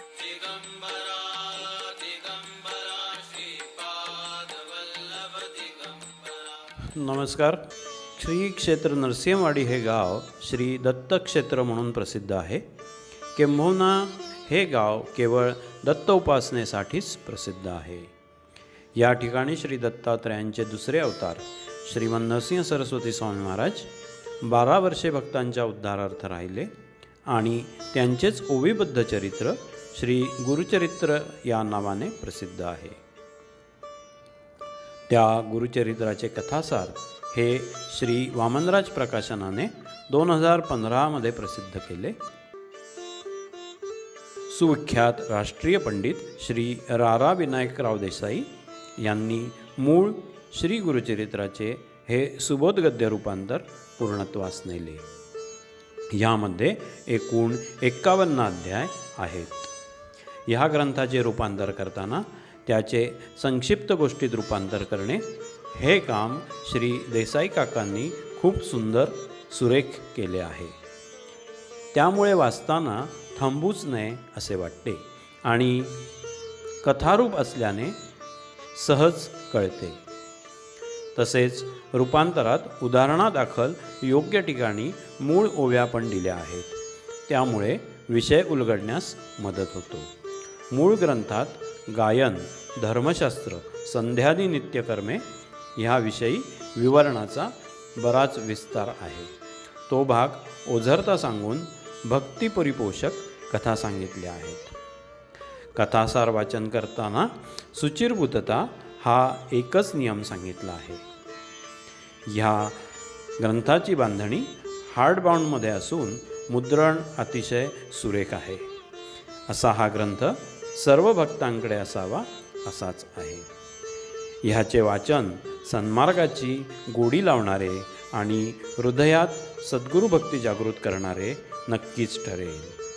दिगंबरा दिगंबरा श्रीपाद वल्लभ दिगंबरा। नमस्कार. श्री क्षेत्र नरसिंहवाडी हे गाव श्री दत्तक्षेत्र म्हणून प्रसिद्ध आहे. किंबहुना हे गाव केवळ दत्त उपासनेसाठीच प्रसिद्ध आहे. या ठिकाणी श्री दत्तात्रयांचे दुसरे अवतार श्रीमन नरसिंह सरस्वती स्वामी महाराज बारा वर्षे भक्तांच्या उद्धारार्थ राहिले आणि त्यांचेच ओवीबद्ध चरित्र श्री गुरुचरित्र या नावाने प्रसिद्ध आहे. त्या गुरुचरित्राचे कथासार हे श्री वामनराज प्रकाशनाने दोन हजार पंधरामध्ये प्रसिद्ध केले. सुविख्यात राष्ट्रीय पंडित श्री रारा विनायकराव देसाई यांनी मूळ श्री गुरुचरित्राचे हे सुबोध गद्य रूपांतर पूर्णत्वास नेले. यामध्ये एकूण एक्कावन्न अध्याय आहेत. ह्या ग्रंथाचे रूपांतर करताना त्याचे संक्षिप्त गोष्टीत रूपांतर करणे हे काम श्री देसाई काकांनी खूप सुंदर सुरेख केले आहे. त्यामुळे वाचताना थांबूच नये असे वाटते आणि कथारूप असल्याने सहज कळते. तसेच रूपांतरात उदाहरणादाखल योग्य ठिकाणी मूळ ओव्या पण दिल्या आहेत. त्यामुळे विषय उलगडण्यास मदत होतो. मूळ ग्रंथात गायन धर्मशास्त्र संध्यादी नित्यकर्मे ह्याविषयी विवरणाचा बराच विस्तार आहे. तो भाग ओझरता सांगून भक्तिपरिपोषक कथा सांगितल्या आहेत. कथासार वाचन करताना सुचिरभूतता हा एकच नियम सांगितला आहे. ह्या ग्रंथाची बांधणी हार्डबाउंडमध्ये असून मुद्रण अतिशय सुरेख आहे. असा हा ग्रंथ सर्व भक्तांकडे असावा असाच आहे. ह्याचे वाचन सन्मार्गाची गोडी लावणारे आणि हृदयात सद्गुरुभक्ती जागृत करणारे नक्कीच ठरेल.